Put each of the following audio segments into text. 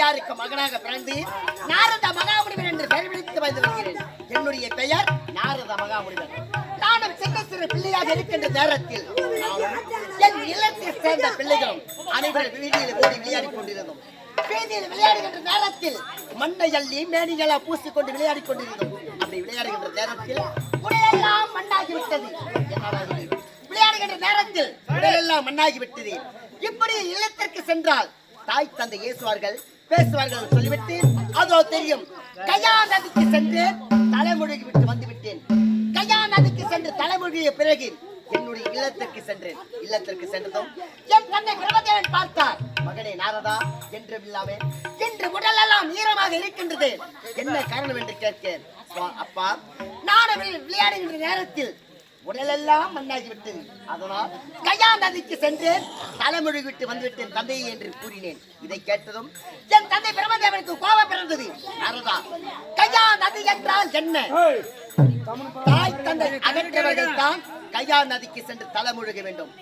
அம்மாவுக்கும் மகனாக பிறந்து நாரத மகாமுனிவர் என்று பெயர் பிடித்து வந்து வருகிறேன் என்னுடைய பெயர் நாரத மகாமுனிவர். நானும் சின்ன சிறு பிள்ளையாக இருக்கின்ற நேரத்தில் என் இல்லத்தை சேர்ந்த பிள்ளைகளும் அனைவரும் வீதியில் கூடி விளையாடிக் கொண்டிருந்தோம். வீதியில் விளையாடுகின்ற நேரத்தில் மண்ணை அள்ளி மேனிகளா பூசிக்கொண்டு விளையாடிக் கொண்டிருந்தோம். அப்படி விளையாடுகின்ற நேரத்தில் உடையெல்லாம் மண்ணாகிவிட்டது விளையாடுகின்ற நேரத்தில் உடலெல்லாம் மண்ணாகிவிட்டது இப்படி இல்லத்திற்கு சென்றால் தாய் தந்தை இயேசுவார்கள் பேசுவார்கள் சொல்லிவிட்டு அதோ தெரியும். கையா நதிக்கு சென்று தலைமொழிக்கு விட்டு வந்துவிட்டேன். கையா நதிக்கு சென்று தலைமொழிய பிறகு என்னுடைய இல்லத்திற்கு சென்றேன். இல்லத்திற்கு சென்றதும் என் தந்தை பிரமதேவன் பார்த்தார். மகனே நாரதா என்று இல்லாமே குடல் எல்லாம் ஈரமாக இருக்கின்றது. என்ன காரணம் என்று கேட்கிறேன் அப்பா, அப்பா நான் விளையாடுகின்ற நேரத்தில் உடலெல்லாம் மண்ணாகி விட்டது அதனால் கையா நதிக்கு சென்று தலைமொழி விட்டு வந்துவிட்டேன் தந்தையை என்று கூறினேன். இதை கேட்டதும் என் தந்தை பிரம்மதேவனுக்கு கோபம் பிறந்தது. நாரதா கையா நதி என்றால் என்ன? தாய் தந்தை அகற்றவர்கள் தான் கையா நதிக்கு சென்று தலைமுழுக வேண்டும்.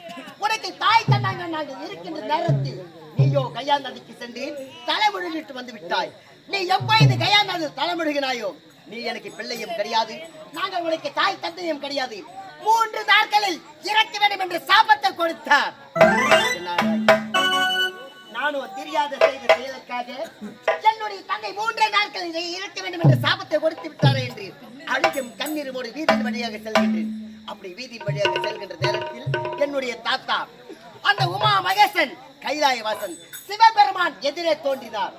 உனக்கு தாய் தந்தாங்க நாங்கள் இருக்கின்ற நேரத்தில் நீயோ கையா நதிக்கு சென்று தலைமுழுகிட்டு வந்து விட்டாய் நீ எப்பொழுது கையா நதி தலைமுழுகினாயோ? நீ எனக்கு பிள்ளையும் கிடையாது. நாங்கள் உனக்கு தாய் தந்தையும் கிடையாது. மூன்று நாட்களில் இறக்க வேண்டும் என்று சாபத்தை கொடுத்தார். நானும் தெரியாத செய்த செயலுக்காக என்னுடைய தந்தை மூன்றே நாட்களில் இறக்க வேண்டும் என்ற சாபத்தை கொடுத்து விட்டாரே என்று அழுகும் கண்ணீரோடு வீதியின் வழியாக செல்கின்றேன். அப்படி வீதியின் வழியாக செல்கின்ற நேரத்தில் என்னுடைய தாத்தா அந்த உமா மகேசன் கைலாய வாசன் சிவபெருமான் எதிரே தோன்றினார்.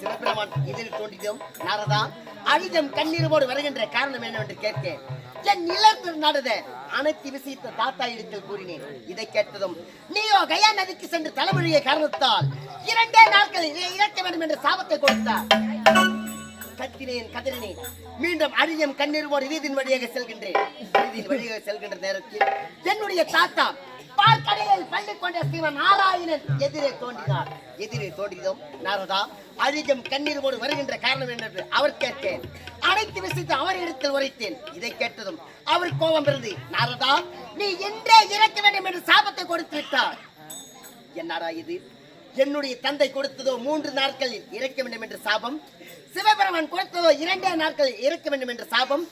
சிவபெருமான் எதிரே தோன்றியதும் நாரதா அழுதம் கண்ணீரோடு வருகின்ற காரணம் என்னவென்று கேட்கேன் என் நிலத்தில் நடந்த அனைத்து விஷயத்தை தாத்தா இடத்தில் கூறினேன். இதை கேட்டதும் நீயோ கயா நதிக்கு சென்று தலைமொழியை காரணத்தால் இரண்டே நாட்களில் இதை இறக்க வேண்டும் என்ற சாபத்தை கொடுத்தார். கத்தினேன் கதறினேன். மீண்டும் அழியம் கண்ணீர் ஒரு வீதியின் வழியாக செல்கின்றேன். வீதியின் வழியாக செல்கின்ற நேரத்தில் என்னுடைய தாத்தா பால் கடையில் பள்ளி கொண்ட ஸ்ரீமன் நாராயணன் எதிரே தோன்றினார். எதிரே தோன்றியதும் நாரதா அழிகம் கண்ணீரோடு வருகின்ற காரணம் என்று அவர் கேட்டேன் அனைத்து விஷயத்தை அவர் இடத்தில் உரைத்தேன். இதை கேட்டதும் அவர் கோபம் பிறந்து நாரதா நீ என்றே இறக்க வேண்டும் என்று சாபத்தை கொடுத்து விட்டார் என்னடா இது? என்னுடைய தந்தை கொடுத்ததோ மூன்று நாட்களில் இறக்க வேண்டும் என்ற சாபம்? சிவபெருமன் கொடுத்ததோ இரண்டே நாட்களில் இறக்க வேண்டும் என்ற சாபம்?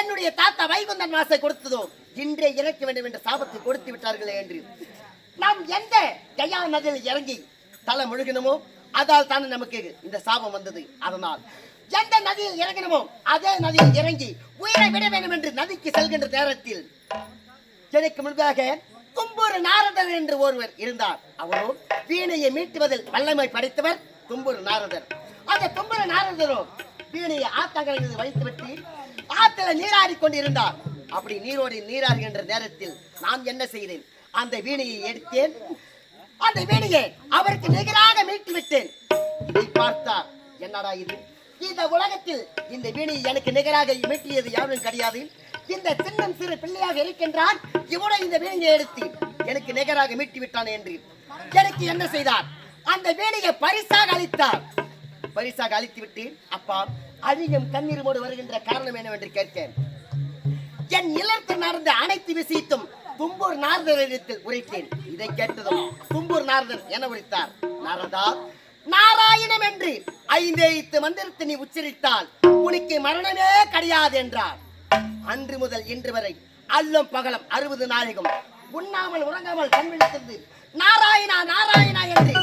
என்னுடைய தாத்தா வைகுந்தன் மாசை கொடுத்ததோ இன்றே இறக்க வேண்டும் என்ற சாபத்தை கொடுத்து விட்டார்களே என்று. நாம் எந்த கயா நதியில் இறங்கி தலை முழுகினமோ அதால் தானே நமக்கு இந்த சாபம் வந்தது. அதனால் எந்த நதியில் இறங்கினமோ அதே நதியில் இறங்கி உயிரை விட வேண்டும் என்று நதிக்கு செல்கின்ற நேரத்தில் எனக்கு முன்பாக கும்பூர் நாரதர் என்று ஒருவர் இருந்தார். அவரோ வீணையை மீட்டுவதில் வல்லமை படைத்தவர் கும்பூர் நாரதர். அந்த கும்பூர் நாரதரோ வீணையை ஆத்தங்கரையில் வைத்துவிட்டு ஆத்துல நீராடி கொண்டிருந்தார். அப்படி நீரோடி நீராடுகின்ற நேரத்தில் நான் என்ன செய்தேன்? அந்த வீணையை எடுத்தேன். அந்த வேணியை அவருக்கு நிகராக மீட்டு விட்டேன். இதை பார்த்தார். என்னடா இது? இந்த உலகத்தில் இந்த வேணியை எனக்கு நிகராக மீட்டியது யாரும் கிடையாது. இந்த சின்னம் சிறு பிள்ளையாக இருக்கின்றான். இவனை இந்த வேணியை எடுத்து எனக்கு நிகராக மீட்டி விட்டான் என்று. எனக்கு என்ன செய்தார்? அந்த வேணியை பரிசாக அளித்தார். பரிசாக அளித்து விட்டு அப்பா அழியும் கண்ணீரோடு வருகின்ற காரணம் என்னவென்று கேட்க என் இல்லத்தில் நடந்த அனைத்து விஷயத்தும் தும்பூர் நார்தரிடத்தில் உரைத்தேன். இதை கேட்டதும் தும்பூர் நாரதன் என உரைத்தார் நாரதா நாராயணம் என்று ஐந்தெழுத்து மந்திரத்தை நீ உச்சரித்தால் உனக்கு மரணமே கிடையாது என்றார். அன்று முதல் இன்று வரை அல்லும் பகலம் அறுபது நாயகம் உண்ணாமல் உறங்காமல் கண் நாராயணா நாராயணா என்று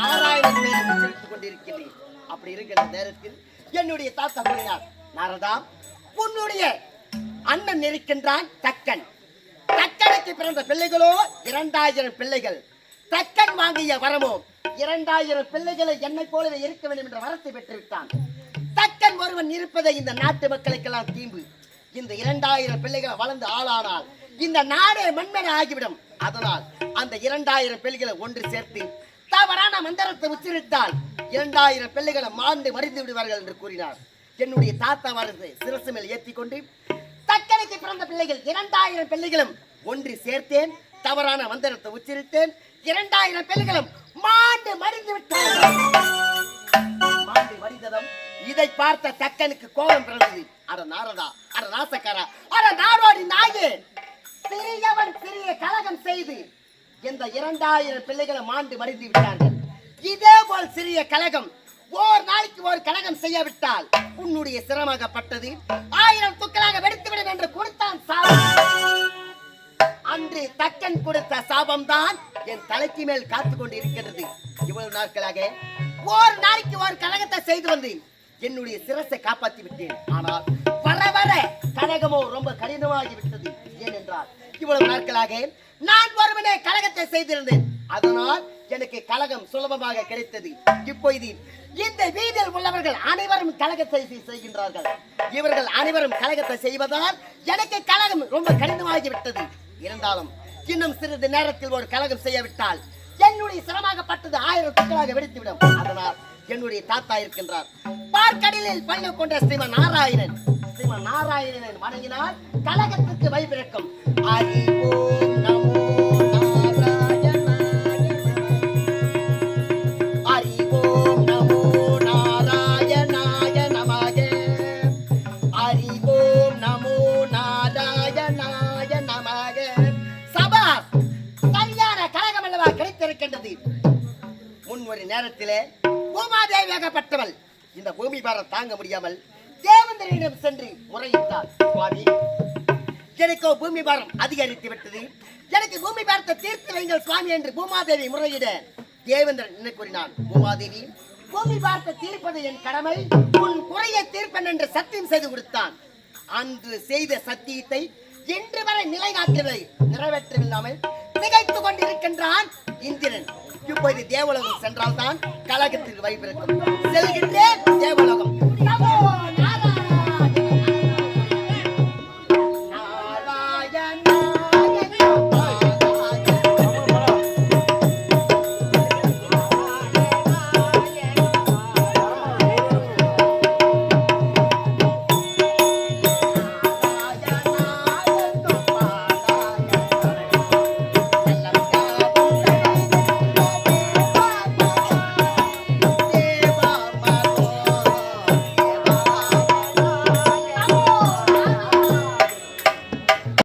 நாராயணன் பெயரை உச்சரித்துக் கொண்டிருக்கிறேன். அப்படி இருக்கிற நேரத்தில் என்னுடைய தாத்தா கூறினார் நாரதா உன்னுடைய அண்ணன் இருக்கின்றான் தக்கன். தக்கனுக்கு பிறந்த பிள்ளைகளோ இரண்டாயிரம் பிள்ளைகள். தக்கன் வாங்கிய வரமோ இரண்டாயிரம் பிள்ளைகளை என்னை போலவே இருக்க வேண்டும் என்ற வரத்தை பெற்றிருக்கான் தக்கன் ஒருவன் இருப்பதை இந்த நாட்டு மக்களுக்கெல்லாம் தீம்பு இந்த இரண்டாயிரம் பிள்ளைகளை வளர்ந்து ஆளானால் இந்த நாடே மண்மனை ஆகிவிடும். அதனால் அந்த இரண்டாயிரம் பிள்ளைகளை ஒன்று சேர்த்து தவறான மந்திரத்தை உச்சரித்தால் இரண்டாயிரம் பிள்ளைகளை மாண்டு மறிந்து விடுவார்கள் என்று கூறினார். என்னுடைய தாத்தா வரது சிரசு மேல் ஏற்றி கொண்டு தக்கனுக்கு பிறந்த பிள்ளைகள் இரண்டாயிரம் பிள்ளைகளும் ஒன்று சேர்த்தேன் தவறான மந்திரத்தை உச்சரித்தேன். இரண்டாயிரம் பிள்ளைகளும் மாண்டு மறிந்து விட்டார்கள். மாண்டு இதை பார்த்த தக்கனுக்கு கோபம் பிறந்தது. அட நாரதா அட நாசக்காரா அட நாடோடி நாயே. சிறியவன் சிறிய கலகம் செய்து இந்த இரண்டாயிரம் பிள்ளைகளை மாண்டு மறிந்து விட்டார்கள். இதே போல் சிறிய கழகம் ஓர் நாளைக்கு ஒரு கழகம் செய்யாவிட்டால் உன்னுடைய சிரமாகப்பட்டது. ஆயிரம் துக்களாக வெடித்துவிடும் என்று கொடுத்தான் சாபம் அன்று தக்கன் கொடுத்த சாபம் தான் என் தலைக்கு மேல் காத்து கொண்டு இருக்கிறது இவ்வளவு நாட்களாக ஒரு நாளைக்கு ஒரு கழகத்தை செய்து வந்து என்னுடைய சிரசை காப்பாற்றி விட்டேன். ஆனால் வர வர கழகமோ ரொம்ப கடினமாகி விட்டது ஏனென்றால் இவ்வளவு நாட்களாக நான் ஒருவனே கழகத்தை செய்திருந்தேன். அதனால் எனக்கு கழகம் சுலபமாக கிடைத்தது. இப்பொழுது இந்த வீதியில் உள்ளவர்கள் அனைவரும் கழகத்தை செய்கின்றார்கள். இவர்கள் அனைவரும் கழகத்தை செய்வதால் எனக்கு கழகம் ரொம்ப கடினமாகி விட்டது இருந்தாலும் இன்னும் சிறிது நேரத்தில் ஒரு கழகம் செய்யவிட்டால் என்னுடைய சிரமாகப்பட்டது ஆயிரம் துக்களாக வெடித்துவிடும். அதனால் என்னுடைய தாத்தா இருக்கின்றார். பார்க்கடலில் பள்ளி கொண்ட ஸ்ரீமன் நாராயணன். ஸ்ரீமன் நாராயணன் வணங்கினால் கழகத்துக்கு வைபிறக்கும் ஹரி கண்டது முன் ஒரு நேரத்திலே பூமாதேவியாகப்பட்டவள் இந்த பூமி பாரம் தாங்க முடியாமல் தேவந்தரிடம் சென்று முறையிட்டார் சுவாமி எனக்கு பூமி பாரம் அதிகரித்து விட்டது. எனக்கு பூமி பாரத்தை தீர்த்து வைங்கள் சுவாமி என்று பூமாதேவி முறையிட தேவேந்திரன் என்ன கூறினான். பூமாதேவி பூமி பாரத்தை தீர்ப்பது என் கடமை. உன் குறைய தீர்ப்பன் என்று சத்தியம் செய்து கொடுத்தான். அன்று செய்த சத்தியத்தை இன்று வரை நிலைநாட்டுவதை நிறைவேற்றவில்லாமல் திகைத்துக் கொண்டிருக்கின்றான் இந்திரன். இப்போது தேவலகம் சென்றால்தான் கழகத்திற்கு வைப்பிருக்கும் செல்கின்றேன்.